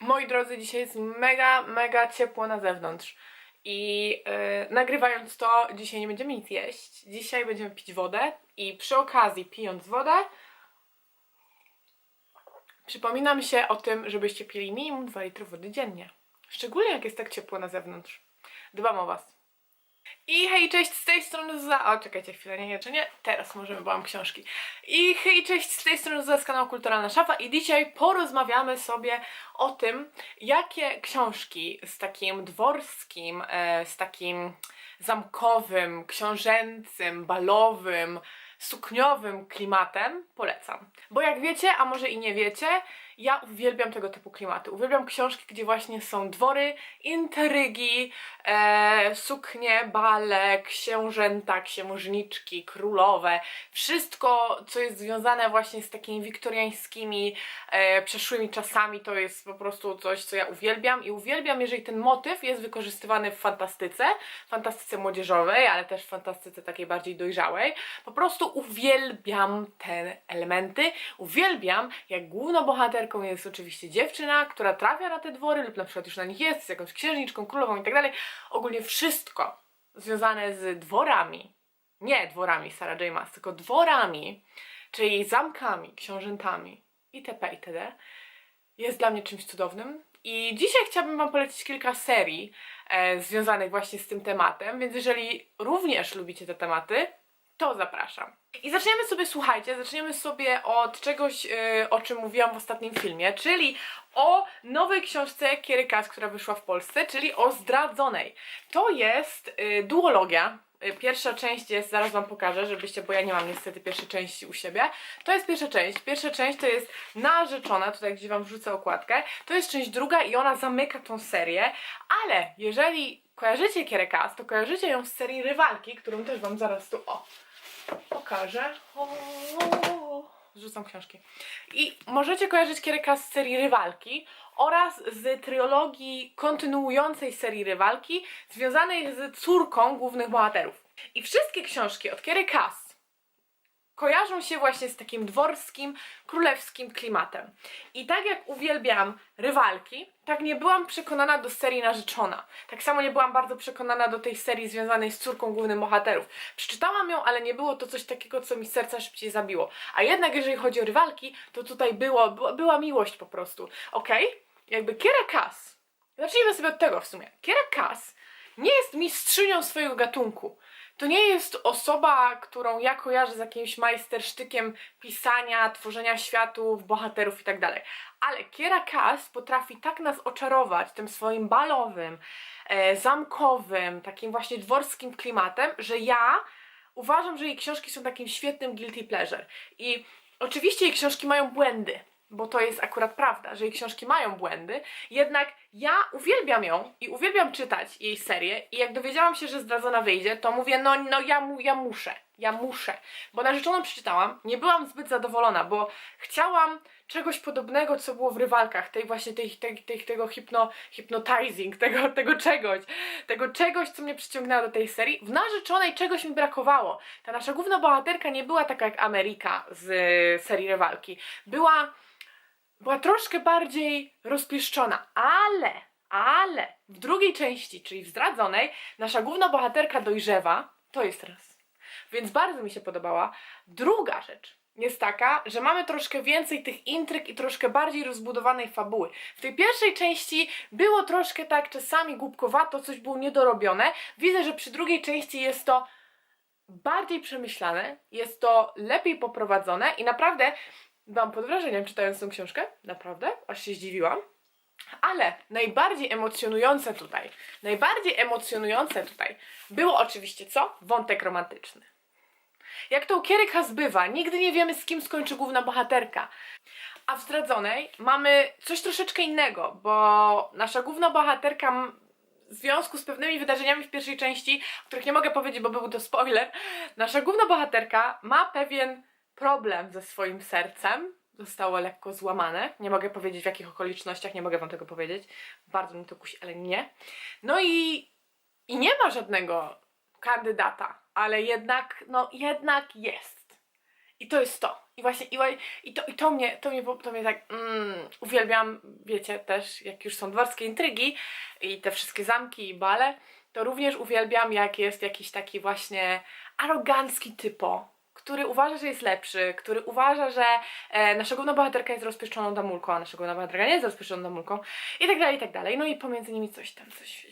Moi drodzy, dzisiaj jest mega, mega ciepło na zewnątrz. I yy, nagrywając to, dzisiaj nie będziemy nic jeść. Dzisiaj będziemy pić wodę. I przy okazji, pijąc wodę, przypominam się o tym, żebyście pili minimum 2 litry wody dziennie. Szczególnie jak jest tak ciepło na zewnątrz. Dbam o Was. I hej, cześć, z tej strony za... O, czekajcie chwilę, nie, jeszcze nie. Teraz możemy, bo mam książki. I hej, cześć, z tej strony za z kanału Kulturalna Szafa i dzisiaj porozmawiamy sobie o tym, jakie książki z takim dworskim, e, z takim zamkowym, książęcym, balowym, sukniowym klimatem polecam. Bo jak wiecie, a może i nie wiecie, ja uwielbiam tego typu klimaty. Uwielbiam książki, gdzie właśnie są dwory, intrygi, e, suknie, bale, książęta, księżniczki, królowe. Wszystko, co jest związane właśnie z takimi wiktoriańskimi, e, przeszłymi czasami, to jest po prostu coś, co ja uwielbiam. I uwielbiam, jeżeli ten motyw jest wykorzystywany w fantastyce, fantastyce młodzieżowej, ale też w fantastyce takiej bardziej dojrzałej. Po prostu uwielbiam te elementy. Uwielbiam, jak główną bohaterką jest oczywiście dziewczyna, która trafia na te dwory lub na przykład już na nich jest, jest jakąś księżniczką, królową i tak dalej. Ogólnie wszystko związane z dworami. Nie dworami Sarah J. Maas, tylko dworami, czyli zamkami, książętami itp. itd. jest dla mnie czymś cudownym. I dzisiaj chciałabym Wam polecić kilka serii e, związanych właśnie z tym tematem, więc jeżeli również lubicie te tematy, to zapraszam. I zaczniemy sobie, słuchajcie, zaczniemy sobie od czegoś, yy, o czym mówiłam w ostatnim filmie, czyli o nowej książce Kiery która wyszła w Polsce, czyli o Zdradzonej. To jest yy, duologia. Yy, Pierwsza część jest, zaraz wam pokażę, żebyście, bo ja nie mam niestety pierwszej części u siebie. To jest pierwsza część. Pierwsza część to jest narzeczona, tutaj gdzie wam wrzucę okładkę. To jest część druga i ona zamyka tą serię, ale jeżeli kojarzycie Kierę Kass, to kojarzycie ją z serii Rywalki, którą też wam zaraz tu, o, pokażę. O, Rzucam książki. I możecie kojarzyć Kiereka z serii Rywalki oraz z trilogii kontynuującej serii Rywalki, związanej z córką głównych bohaterów. I wszystkie książki od Kiery Cass kojarzą się właśnie z takim dworskim, królewskim klimatem. I tak jak uwielbiam rywalki, tak nie byłam przekonana do serii narzeczona. Tak samo nie byłam bardzo przekonana do tej serii związanej z córką głównych bohaterów. Przeczytałam ją, ale nie było to coś takiego, co mi serca szybciej zabiło. A jednak jeżeli chodzi o rywalki, to tutaj było, była, miłość po prostu. Okej? Jakby Kiera Cass, zacznijmy sobie od tego w sumie. Kiera Cass nie jest mistrzynią swojego gatunku. To nie jest osoba, którą ja kojarzę z jakimś majstersztykiem pisania, tworzenia światów, bohaterów i tak. Ale Kiera Cass potrafi tak nas oczarować tym swoim balowym, e, zamkowym, takim właśnie dworskim klimatem, że ja uważam, że jej książki są takim świetnym guilty pleasure. I oczywiście jej książki mają błędy, bo to jest akurat prawda, że jej książki mają błędy, jednak ja uwielbiam ją i uwielbiam czytać jej serię i jak dowiedziałam się, że zdradzona wyjdzie, to mówię, no, no ja, mu, ja muszę, ja muszę, bo narzeczoną przeczytałam, nie byłam zbyt zadowolona, bo chciałam czegoś podobnego, co było w rywalkach, tej właśnie tej, tej, tej, tego hipno, hypnotizing, tego, tego czegoś, tego czegoś, co mnie przyciągnęło do tej serii. W narzeczonej czegoś mi brakowało. Ta nasza główna bohaterka nie była taka jak Ameryka z serii rywalki. Była była troszkę bardziej rozpieszczona, ale, ale w drugiej części, czyli w zdradzonej, nasza główna bohaterka dojrzewa, to jest raz. Więc bardzo mi się podobała. Druga rzecz jest taka, że mamy troszkę więcej tych intryg i troszkę bardziej rozbudowanej fabuły. W tej pierwszej części było troszkę tak czasami głupkowato, coś było niedorobione. Widzę, że przy drugiej części jest to bardziej przemyślane, jest to lepiej poprowadzone i naprawdę byłam pod wrażeniem czytając tą książkę, naprawdę, aż się zdziwiłam. Ale najbardziej emocjonujące tutaj, najbardziej emocjonujące tutaj było oczywiście co? Wątek romantyczny. Jak to u Kiery Cass bywa, nigdy nie wiemy z kim skończy główna bohaterka. A w Zdradzonej mamy coś troszeczkę innego, bo nasza główna bohaterka w związku z pewnymi wydarzeniami w pierwszej części, o których nie mogę powiedzieć, bo był to spoiler, nasza główna bohaterka ma pewien problem ze swoim sercem. Zostało lekko złamane. Nie mogę powiedzieć w jakich okolicznościach, nie mogę wam tego powiedzieć. Bardzo mnie to kusi, ale nie. No i, i nie ma żadnego kandydata, ale jednak, no jednak jest. I to jest to. I właśnie, i, i, to, i to mnie, to mnie, to mnie tak, mm, uwielbiam, wiecie, też jak już są dworskie intrygi i te wszystkie zamki i bale, to również uwielbiam jak jest jakiś taki właśnie arogancki typo, który uważa, że jest lepszy, który uważa, że e, nasza główna bohaterka jest rozpieszczoną damulką, a nasza główna bohaterka nie jest rozpieszczoną damulką i tak dalej, i tak dalej. No i pomiędzy nimi coś tam, coś...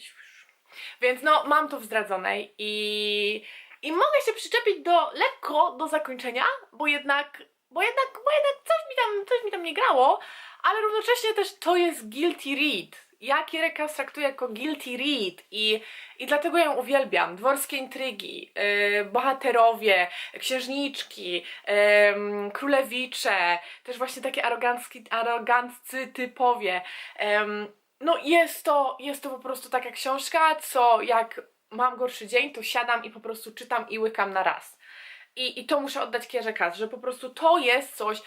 Więc no, mam to w zdradzonej i... I mogę się przyczepić do lekko do zakończenia, bo jednak, bo jednak, bo jednak coś mi tam, coś mi tam nie grało, ale równocześnie też to jest guilty read. Ja Kierekas traktuję jako guilty read i, i dlatego ją uwielbiam. Dworskie intrygi, yy, bohaterowie, księżniczki, yy, królewicze, też właśnie takie arogancki, aroganccy typowie. Ym, no jest to, jest to po prostu taka książka, co jak mam gorszy dzień, to siadam i po prostu czytam i łykam na raz. I, i to muszę oddać Kierze Kas, że po prostu to jest coś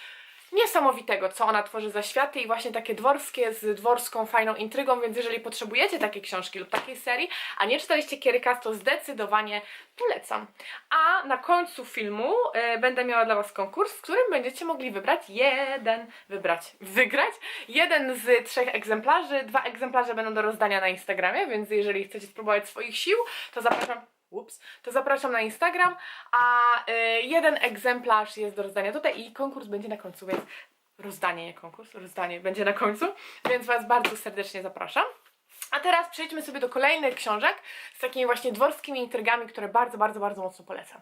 niesamowitego, co ona tworzy za światy i właśnie takie dworskie z dworską fajną intrygą, więc jeżeli potrzebujecie takiej książki lub takiej serii, a nie czytaliście Kiery Kas, to zdecydowanie polecam. A na końcu filmu e, będę miała dla Was konkurs, w którym będziecie mogli wybrać jeden, wybrać, wygrać jeden z trzech egzemplarzy. Dwa egzemplarze będą do rozdania na Instagramie, więc jeżeli chcecie spróbować swoich sił, to zapraszam Ups, to zapraszam na Instagram, a y, jeden egzemplarz jest do rozdania tutaj i konkurs będzie na końcu, więc rozdanie, nie konkurs, rozdanie będzie na końcu, więc Was bardzo serdecznie zapraszam. A teraz przejdźmy sobie do kolejnych książek z takimi właśnie dworskimi intrygami, które bardzo, bardzo, bardzo mocno polecam.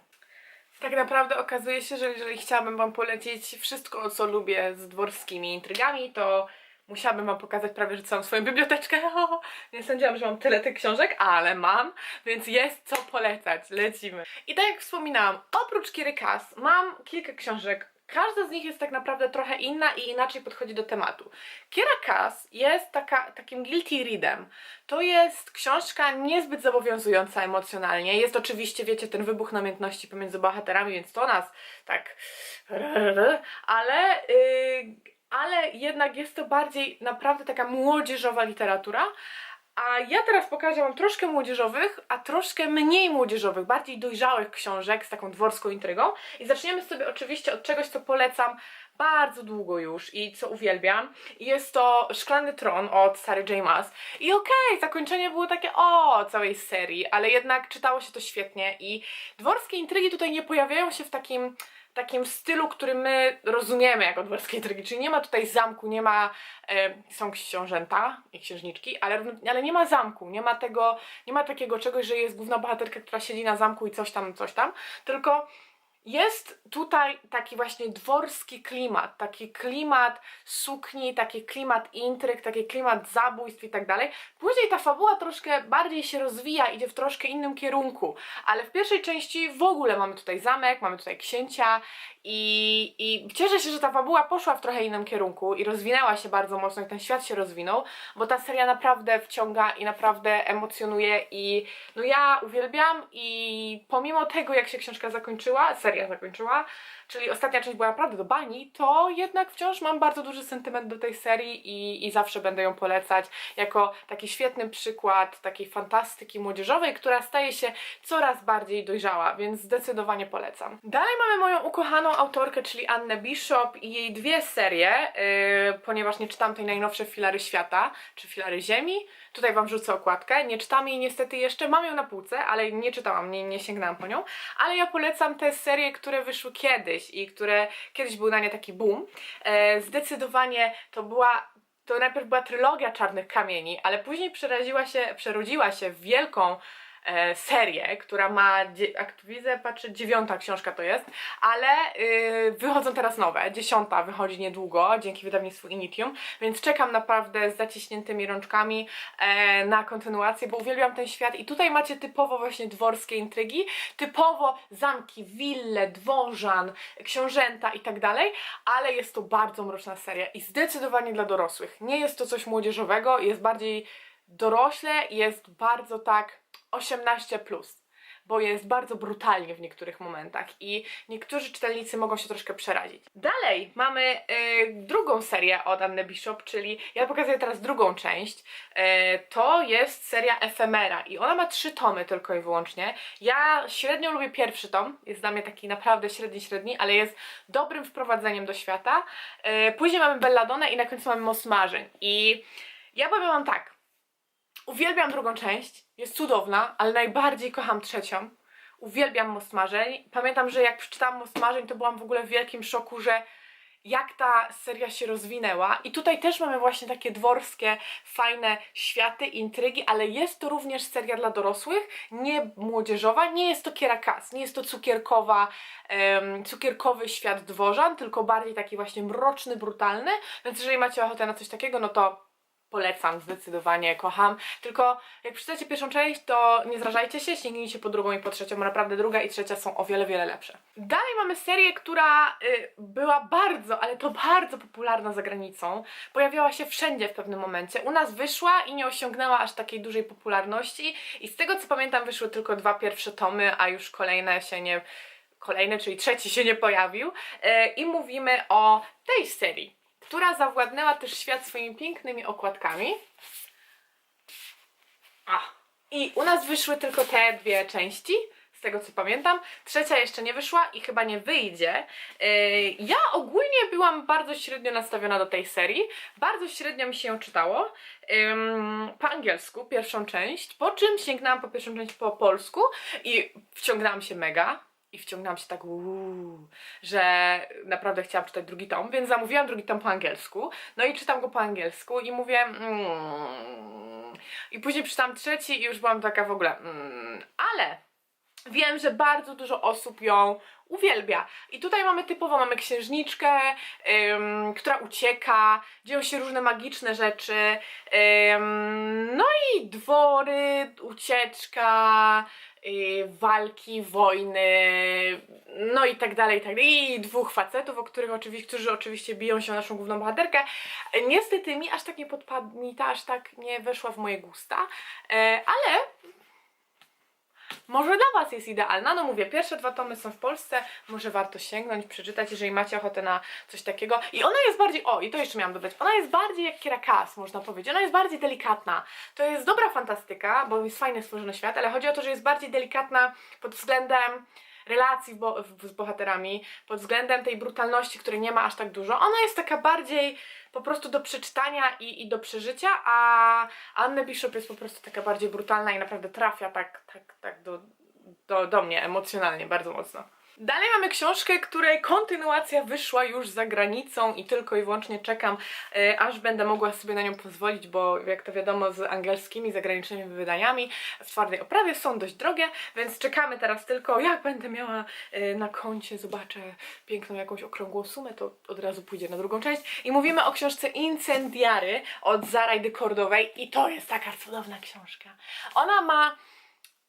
Tak naprawdę okazuje się, że jeżeli chciałabym Wam polecić wszystko, co lubię z dworskimi intrygami, to musiałabym Wam pokazać prawie, że całą swoją biblioteczkę. Nie sądziłam, że mam tyle tych książek, ale mam, więc jest co polecać. Lecimy. I tak jak wspominałam, oprócz Kiery Kas mam kilka książek. Każda z nich jest tak naprawdę trochę inna i inaczej podchodzi do tematu. Kiera Kas jest taka, takim guilty readem. To jest książka niezbyt zobowiązująca emocjonalnie. Jest oczywiście, wiecie, ten wybuch namiętności pomiędzy bohaterami, więc to nas tak... Ale... Yy, ale jednak jest to bardziej naprawdę taka młodzieżowa literatura. A ja teraz pokażę Wam troszkę młodzieżowych, a troszkę mniej młodzieżowych, bardziej dojrzałych książek z taką dworską intrygą. I zaczniemy sobie oczywiście od czegoś, co polecam bardzo długo już i co uwielbiam. Jest to Szklany Tron od Sary J. Maas. I okej, zakończenie było takie o całej serii, ale jednak czytało się to świetnie i dworskie intrygi tutaj nie pojawiają się w takim takim stylu, który my rozumiemy jako dworskie intrygi, czyli nie ma tutaj zamku, nie ma, e, są książęta i księżniczki, ale, ale nie ma zamku, nie ma tego, nie ma takiego czegoś, że jest główna bohaterka, która siedzi na zamku i coś tam, coś tam, tylko jest tutaj taki właśnie dworski klimat, taki klimat sukni, taki klimat intryg, taki klimat zabójstw i tak dalej. Później ta fabuła troszkę bardziej się rozwija, idzie w troszkę innym kierunku, ale w pierwszej części w ogóle mamy tutaj zamek, mamy tutaj księcia i, i cieszę się, że ta fabuła poszła w trochę innym kierunku i rozwinęła się bardzo mocno i ten świat się rozwinął, bo ta seria naprawdę wciąga i naprawdę emocjonuje i no ja uwielbiam i pomimo tego jak się książka zakończyła, seria zakończyła, czyli ostatnia część była naprawdę do bani, to jednak wciąż mam bardzo duży sentyment do tej serii i, i zawsze będę ją polecać jako taki świetny przykład takiej fantastyki młodzieżowej, która staje się coraz bardziej dojrzała, więc zdecydowanie polecam. Dalej mamy moją ukochaną autorkę, czyli Annę Bishop i jej dwie serie, yy, ponieważ nie czytam tej najnowszej Filary Świata, czy Filary Ziemi. Tutaj Wam rzucę okładkę. Nie czytam jej niestety jeszcze, mam ją na półce, ale nie czytałam, nie, nie sięgnęłam po nią. Ale ja polecam te serie, które wyszły kiedyś i które kiedyś był na nie taki boom. E, zdecydowanie to była to najpierw była trylogia Czarnych Kamieni, ale później przeraziła się, przerodziła się w wielką serię, która ma, jak tu widzę, patrzę, dziewiąta książka to jest, ale y, wychodzą teraz nowe, dziesiąta wychodzi niedługo, dzięki wydawnictwu Initium, więc czekam naprawdę z zaciśniętymi rączkami e, na kontynuację, bo uwielbiam ten świat i tutaj macie typowo właśnie dworskie intrygi, typowo zamki, wille, dworzan, książęta i tak dalej, ale jest to bardzo mroczna seria i zdecydowanie dla dorosłych. Nie jest to coś młodzieżowego, jest bardziej dorośle, jest bardzo tak 18+. Plus. bo jest bardzo brutalnie w niektórych momentach i niektórzy czytelnicy mogą się troszkę przerazić. Dalej mamy y, drugą serię od Anny Bishop, czyli ja pokazuję teraz drugą część. Y, to jest seria Efemera i ona ma trzy tomy tylko i wyłącznie. Ja średnio lubię pierwszy tom, jest dla mnie taki naprawdę średni, średni, ale jest dobrym wprowadzeniem do świata. Y, później mamy Belladonę i na końcu mamy Most Marzeń. I ja powiem wam tak, uwielbiam drugą część, jest cudowna, ale najbardziej kocham trzecią. Uwielbiam Most Marzeń. Pamiętam, że jak przeczytałam Most Marzeń, to byłam w ogóle w wielkim szoku, że jak ta seria się rozwinęła. I tutaj też mamy właśnie takie dworskie, fajne światy, intrygi, ale jest to również seria dla dorosłych, nie młodzieżowa, nie jest to kierakas, nie jest to cukierkowa, em, cukierkowy świat dworzan, tylko bardziej taki właśnie mroczny, brutalny. Więc jeżeli macie ochotę na coś takiego, no to polecam, zdecydowanie kocham. Tylko jak przeczytacie pierwszą część, to nie zrażajcie się, sięgnijcie po drugą i po trzecią, naprawdę druga i trzecia są o wiele, wiele lepsze. Dalej mamy serię, która y, była bardzo, ale to bardzo popularna za granicą. Pojawiała się wszędzie w pewnym momencie. U nas wyszła i nie osiągnęła aż takiej dużej popularności i z tego co pamiętam wyszły tylko dwa pierwsze tomy, a już kolejne się nie kolejny, czyli trzeci się nie pojawił. E, I mówimy o tej serii, która zawładnęła też świat swoimi pięknymi okładkami. A. I u nas wyszły tylko te dwie części, z tego co pamiętam. Trzecia jeszcze nie wyszła i chyba nie wyjdzie. E, Ja ogólnie byłam bardzo średnio nastawiona do tej serii. Bardzo średnio mi się ją czytało. Po angielsku, pierwszą część, po czym sięgnęłam po pierwszą część po polsku i wciągnęłam się mega. I wciągnęłam się tak, że naprawdę chciałam czytać drugi tom, więc zamówiłam drugi tom po angielsku. No i czytam go po angielsku i mówię. Mm. I później czytam trzeci i już byłam taka w ogóle. Mm. Ale wiem, że bardzo dużo osób ją uwielbia. I tutaj mamy typowo, mamy księżniczkę, ym, która ucieka, dzieją się różne magiczne rzeczy, ym, no i dwory, ucieczka, walki, wojny, no i tak dalej, i tak dalej. I dwóch facetów, o których oczywiście, którzy oczywiście biją się o naszą główną bohaterkę. Niestety mi aż tak nie podpadł, mi ta aż tak nie weszła w moje gusta, e, ale może dla Was jest idealna. No mówię, pierwsze dwa tomy są w Polsce, może warto sięgnąć, przeczytać, jeżeli macie ochotę na coś takiego. I ona jest bardziej, o i to jeszcze miałam dodać, ona jest bardziej jak Kirakas, można powiedzieć. Ona jest bardziej delikatna. To jest dobra fantastyka, bo jest fajnie stworzony świat, ale chodzi o to, że jest bardziej delikatna pod względem relacji bo, z bohaterami, pod względem tej brutalności, której nie ma aż tak dużo. Ona jest taka bardziej po prostu do przeczytania i, i do przeżycia, a Anne Bishop jest po prostu taka bardziej brutalna i naprawdę trafia tak, tak, tak do, do, do mnie emocjonalnie bardzo mocno. Dalej mamy książkę, której kontynuacja wyszła już za granicą i tylko i wyłącznie czekam, e, aż będę mogła sobie na nią pozwolić, bo jak to wiadomo z angielskimi zagranicznymi wydaniami w twardej oprawie są dość drogie, więc czekamy teraz tylko, jak będę miała e, na koncie, zobaczę piękną jakąś okrągłą sumę, to od razu pójdzie na drugą część. I mówimy o książce Incendiary od Zarajdy Kordowej i to jest taka cudowna książka. Ona ma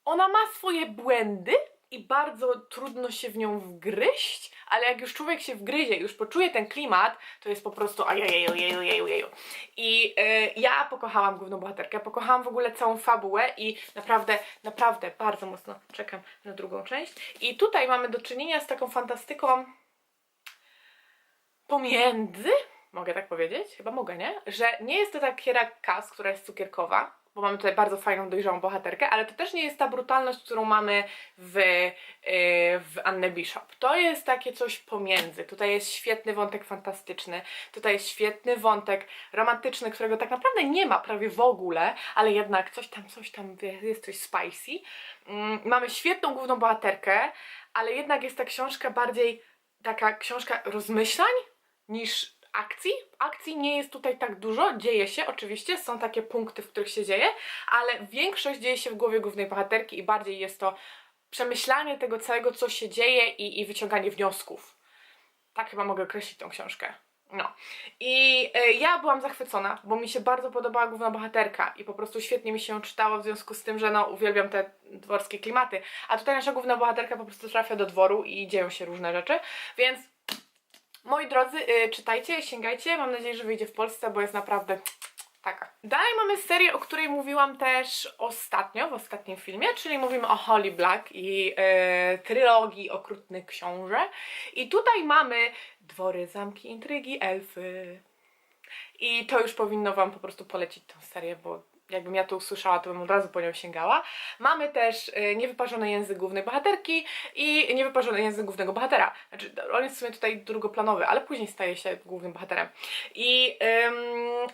ona ma swoje błędy i bardzo trudno się w nią wgryźć, ale jak już człowiek się wgryzie, już poczuje ten klimat, to jest po prostu ajejeju, jeju, jeju, jeju. I e, ja pokochałam główną bohaterkę, pokochałam w ogóle całą fabułę i naprawdę, naprawdę bardzo mocno czekam na drugą część. I tutaj mamy do czynienia z taką fantastyką pomiędzy, mogę tak powiedzieć? Chyba mogę, nie? Że nie jest to ta Kiera Kas, która jest cukierkowa, bo mamy tutaj bardzo fajną, dojrzałą bohaterkę, ale to też nie jest ta brutalność, którą mamy w, yy, w Anne Bishop. To jest takie coś pomiędzy. Tutaj jest świetny wątek fantastyczny, tutaj jest świetny wątek romantyczny, którego tak naprawdę nie ma prawie w ogóle, ale jednak coś tam, coś tam jest coś spicy. Mm, mamy świetną główną bohaterkę, ale jednak jest ta książka bardziej taka książka rozmyślań niż akcji. Akcji nie jest tutaj tak dużo, dzieje się oczywiście, są takie punkty, w których się dzieje, ale większość dzieje się w głowie głównej bohaterki i bardziej jest to przemyślanie tego całego, co się dzieje i, i wyciąganie wniosków. Tak chyba mogę określić tą książkę. No. I e, ja byłam zachwycona, bo mi się bardzo podobała główna bohaterka i po prostu świetnie mi się czytało w związku z tym, że no uwielbiam te dworskie klimaty. A tutaj nasza główna bohaterka po prostu trafia do dworu i dzieją się różne rzeczy, więc Moi drodzy, y, czytajcie, sięgajcie. Mam nadzieję, że wyjdzie w Polsce, bo jest naprawdę Taka. Dalej mamy serię, o której mówiłam też ostatnio, w ostatnim filmie, czyli mówimy o Holly Black i e, trylogii Okrutnych Książę. I tutaj mamy dwory, zamki, intrygi, elfy. I to już powinno Wam po prostu polecić tę serię, bo jakbym ja to usłyszała, to bym od razu po nią sięgała. Mamy też y, niewyparzony język głównej bohaterki i niewyparzony język głównego bohatera. Znaczy, on jest w sumie tutaj drugoplanowy, ale później staje się głównym bohaterem. I, ym,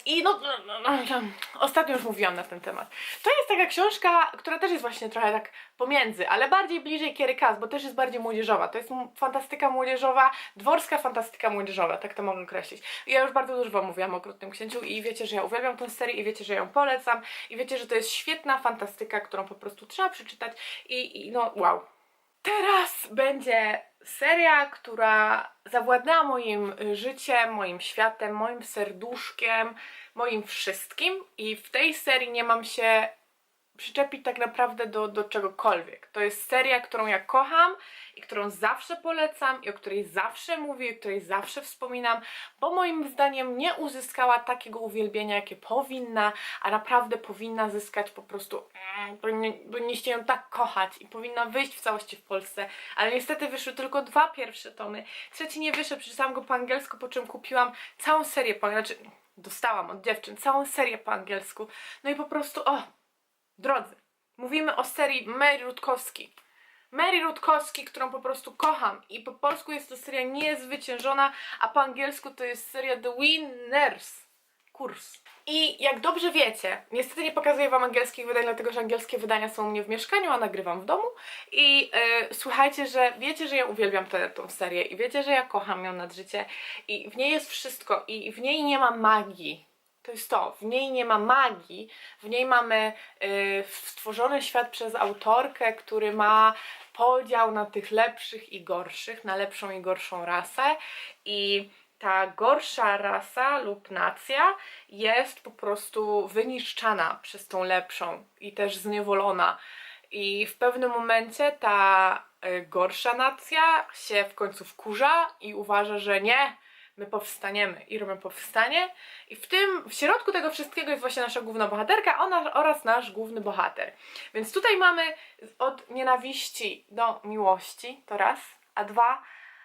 i no, no, no, no, no, ostatnio już mówiłam na ten temat. To jest taka książka, która też jest właśnie trochę tak pomiędzy, ale bardziej bliżej Kiery Kas, bo też jest bardziej młodzieżowa. To jest fantastyka młodzieżowa, dworska fantastyka młodzieżowa, tak to mogę określić. Ja już bardzo dużo Wam mówiłam o Okrutnym Księciu i wiecie, że ja uwielbiam tę serię i wiecie, że ją polecam i wiecie, że to jest świetna fantastyka, którą po prostu trzeba przeczytać i, i no wow. Teraz będzie seria, która zawładnęła moim y, życiem, moim światem, moim serduszkiem, moim wszystkim i w tej serii nie mam się przyczepić tak naprawdę do, do czegokolwiek. To jest seria, którą ja kocham i którą zawsze polecam i o której zawsze mówię, i o której zawsze wspominam, bo moim zdaniem nie uzyskała takiego uwielbienia, jakie powinna, a naprawdę powinna zyskać po prostu, mm, powinni- powinniście ją tak kochać i powinna wyjść w całości w Polsce, ale niestety wyszły tylko dwa pierwsze tomy, trzeci nie wyszedł, przeczytałam go po angielsku, po czym kupiłam całą serię po znaczy dostałam od dziewczyn całą serię po angielsku, no i po prostu, o, Drodzy, mówimy o serii Mary Rutkowski. Mary Rutkowski, którą po prostu kocham i po polsku jest to seria niezwyciężona, a po angielsku to jest seria The Winners. Kurs. I jak dobrze wiecie, niestety nie pokazuję wam angielskich wydań, dlatego że angielskie wydania są u mnie w mieszkaniu, a nagrywam w domu. I e, słuchajcie, że wiecie, że ja uwielbiam tę tą serię i wiecie, że ja kocham ją nad życie i w niej jest wszystko i w niej nie ma magii. To jest to, w niej nie ma magii, w niej mamy y, stworzony świat przez autorkę, który ma podział na tych lepszych i gorszych, na lepszą i gorszą rasę. I ta gorsza rasa lub nacja jest po prostu wyniszczana przez tą lepszą i też zniewolona. I w pewnym momencie ta y, gorsza nacja się w końcu wkurza i uważa, że nie, my powstaniemy i robią powstanie i w tym, w środku tego wszystkiego jest właśnie nasza główna bohaterka ona, oraz nasz główny bohater. Więc tutaj mamy od nienawiści do miłości, to raz, a dwa,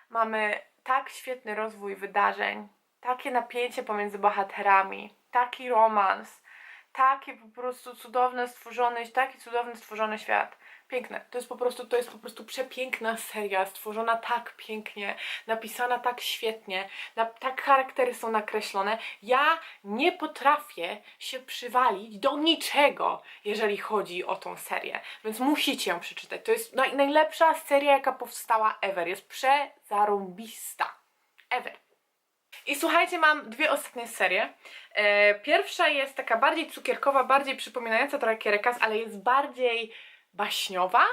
mamy tak świetny rozwój wydarzeń, takie napięcie pomiędzy bohaterami, taki romans, takie po prostu cudowne stworzony, taki cudowny stworzony świat. Piękne. To jest po prostu, to jest po prostu przepiękna seria, stworzona tak pięknie, napisana tak świetnie, na, tak charaktery są nakreślone. Ja nie potrafię się przywalić do niczego, jeżeli chodzi o tą serię, więc musicie ją przeczytać. To jest naj, najlepsza seria, jaka powstała ever. Jest przezarąbista. Ever. I słuchajcie, mam dwie ostatnie serie. E, pierwsza jest taka bardziej cukierkowa, bardziej przypominająca trochę Kierekas, ale jest bardziej baśniowa,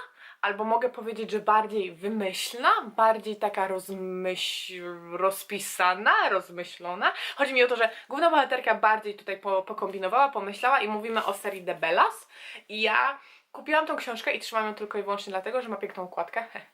albo mogę powiedzieć, że bardziej wymyślna, bardziej taka rozmyśl, rozpisana, rozmyślona. Chodzi mi o to, że główna bohaterka bardziej tutaj po, pokombinowała, pomyślała i mówimy o serii The Bellas. I ja kupiłam tą książkę i trzymam ją tylko i wyłącznie dlatego, że ma piękną okładkę.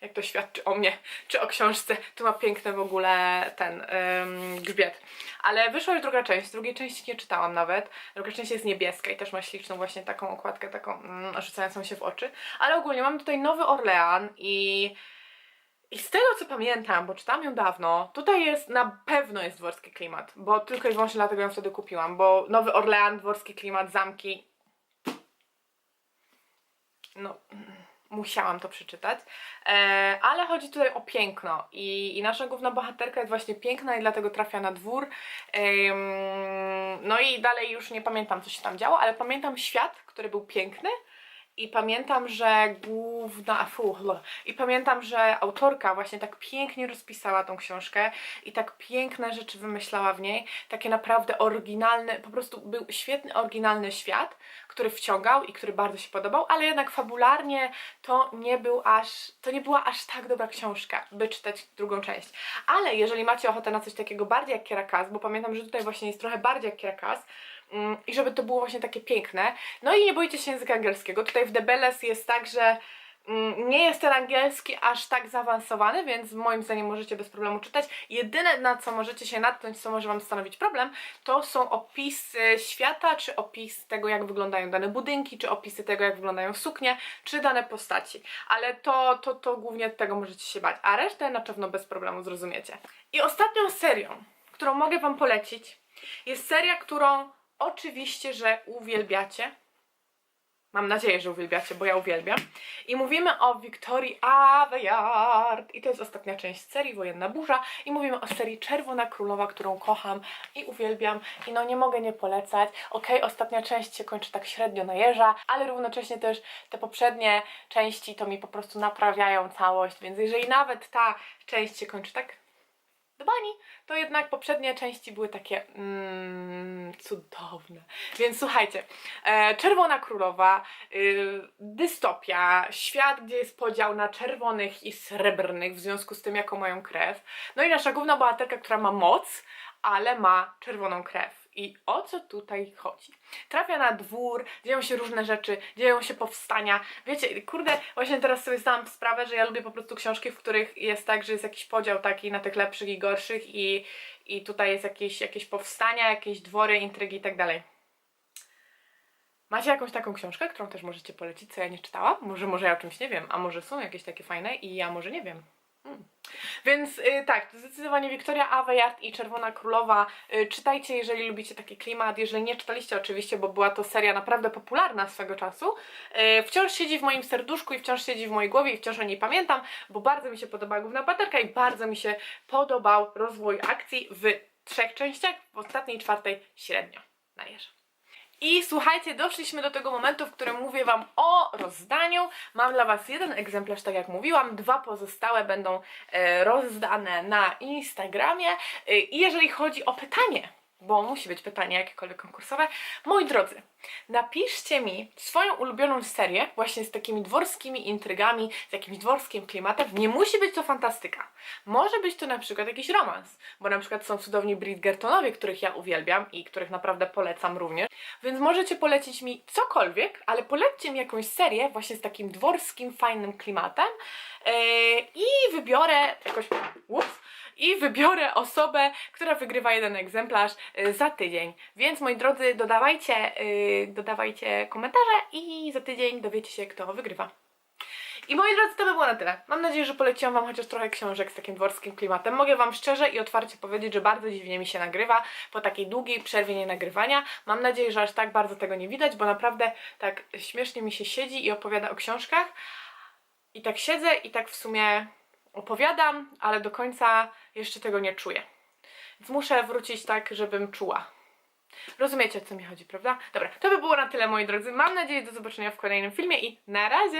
Jak to świadczy o mnie, czy o książce, tu ma piękny w ogóle ten ym, grzbiet. Ale wyszła już druga część, drugiej części nie czytałam nawet. Druga część jest niebieska i też ma śliczną właśnie taką okładkę, taką mm, rzucającą się w oczy. Ale ogólnie mam tutaj Nowy Orlean i... I z tego co pamiętam, bo czytałam ją dawno, tutaj jest, na pewno jest dworski klimat, bo tylko i wyłącznie dlatego ją wtedy kupiłam, bo Nowy Orlean, dworski klimat, zamki, no, musiałam to przeczytać. E, ale chodzi tutaj o piękno I, i nasza główna bohaterka jest właśnie piękna i dlatego trafia na dwór. No i dalej już nie pamiętam, co się tam działo, ale pamiętam świat, który był piękny. I pamiętam, że główna. Fu, lo. I pamiętam, że autorka właśnie tak pięknie rozpisała tą książkę i tak piękne rzeczy wymyślała w niej. Takie naprawdę oryginalne, po prostu był świetny, oryginalny świat, który wciągał i który bardzo się podobał, ale jednak fabularnie to nie był aż. To nie była aż tak dobra książka, by czytać drugą część. Ale jeżeli macie ochotę na coś takiego bardziej jak Kierakas, bo pamiętam, że tutaj właśnie jest trochę bardziej jak Kierakas, Mm, i żeby to było właśnie takie piękne. No i nie bójcie się języka angielskiego. Tutaj w The Bellas jest tak, że Mm, Nie jest ten angielski aż tak zaawansowany, więc moim zdaniem możecie bez problemu czytać. Jedyne na co możecie się natknąć, co może Wam stanowić problem, to są opisy świata, czy opis tego, jak wyglądają dane budynki, czy opisy tego, jak wyglądają suknie, czy dane postaci. Ale to, to, to głównie tego możecie się bać, a resztę na pewno bez problemu zrozumiecie. I ostatnią serią, którą mogę Wam polecić, jest seria, którą oczywiście, że uwielbiacie. Mam nadzieję, że uwielbiacie, bo ja uwielbiam. I mówimy o Wiktorii Aveyard. I to jest ostatnia część serii Wojenna Burza. I mówimy o serii Czerwona Królowa, którą kocham i uwielbiam. I no nie mogę nie polecać. Okej, ostatnia część się kończy tak średnio na jeża, ale równocześnie też te poprzednie części to mi po prostu naprawiają całość. Więc jeżeli nawet ta część się kończy tak do to jednak poprzednie części były takie mm, cudowne. Więc słuchajcie, e, Czerwona Królowa, y, dystopia, świat, gdzie jest podział na czerwonych i srebrnych w związku z tym, jaką mają krew. No i nasza główna bohaterka, która ma moc, ale ma czerwoną krew. I o co tutaj chodzi? Trafia na dwór, dzieją się różne rzeczy, dzieją się powstania. Wiecie, kurde, właśnie teraz sobie zdałam sprawę, że ja lubię po prostu książki, w których jest tak, że jest jakiś podział taki na tych lepszych i gorszych i, i tutaj jest jakieś, jakieś powstania, jakieś dwory, intrygi i tak dalej. Macie jakąś taką książkę, którą też możecie polecić, co ja nie czytałam? Może, może ja o czymś nie wiem, a może są jakieś takie fajne i ja może nie wiem. Więc y, tak, zdecydowanie Wiktoria Aveyard i Czerwona Królowa. Y, czytajcie, jeżeli lubicie taki klimat. Jeżeli nie czytaliście, oczywiście, bo była to seria naprawdę popularna swego czasu. Y, wciąż siedzi w moim serduszku i wciąż siedzi w mojej głowie i wciąż o niej pamiętam, bo bardzo mi się podobała główna bohaterka i bardzo mi się podobał rozwój akcji w trzech częściach, w ostatniej czwartej średnio na jeża. I słuchajcie, doszliśmy do tego momentu, w którym mówię Wam o rozdaniu. Mam dla Was jeden egzemplarz, tak jak mówiłam, dwa pozostałe będą e, rozdane na Instagramie. E, I jeżeli chodzi o pytanie, bo musi być pytanie jakiekolwiek konkursowe, moi drodzy, napiszcie mi swoją ulubioną serię, właśnie z takimi dworskimi intrygami, z jakimś dworskim klimatem. Nie musi być to fantastyka. Może być to na przykład jakiś romans, bo na przykład są cudowni Bridgertonowie, których ja uwielbiam i których naprawdę polecam również. Więc możecie polecić mi cokolwiek, ale polećcie mi jakąś serię właśnie z takim dworskim, fajnym klimatem yy, i wybiorę jakoś... Ups, i wybiorę osobę, która wygrywa jeden egzemplarz y, za tydzień. Więc moi drodzy, dodawajcie, y, dodawajcie komentarze i za tydzień dowiecie się, kto wygrywa. I moi drodzy, to by było na tyle. Mam nadzieję, że poleciłam Wam chociaż trochę książek z takim dworskim klimatem. Mogę Wam szczerze i otwarcie powiedzieć, że bardzo dziwnie mi się nagrywa po takiej długiej przerwie nie nagrywania. Mam nadzieję, że aż tak bardzo tego nie widać, bo naprawdę tak śmiesznie mi się siedzi i opowiada o książkach. I tak siedzę i tak w sumie opowiadam, ale do końca jeszcze tego nie czuję. Więc muszę wrócić tak, żebym czuła. Rozumiecie, o co mi chodzi, prawda? Dobra, to by było na tyle, moi drodzy. Mam nadzieję do zobaczenia w kolejnym filmie i na razie!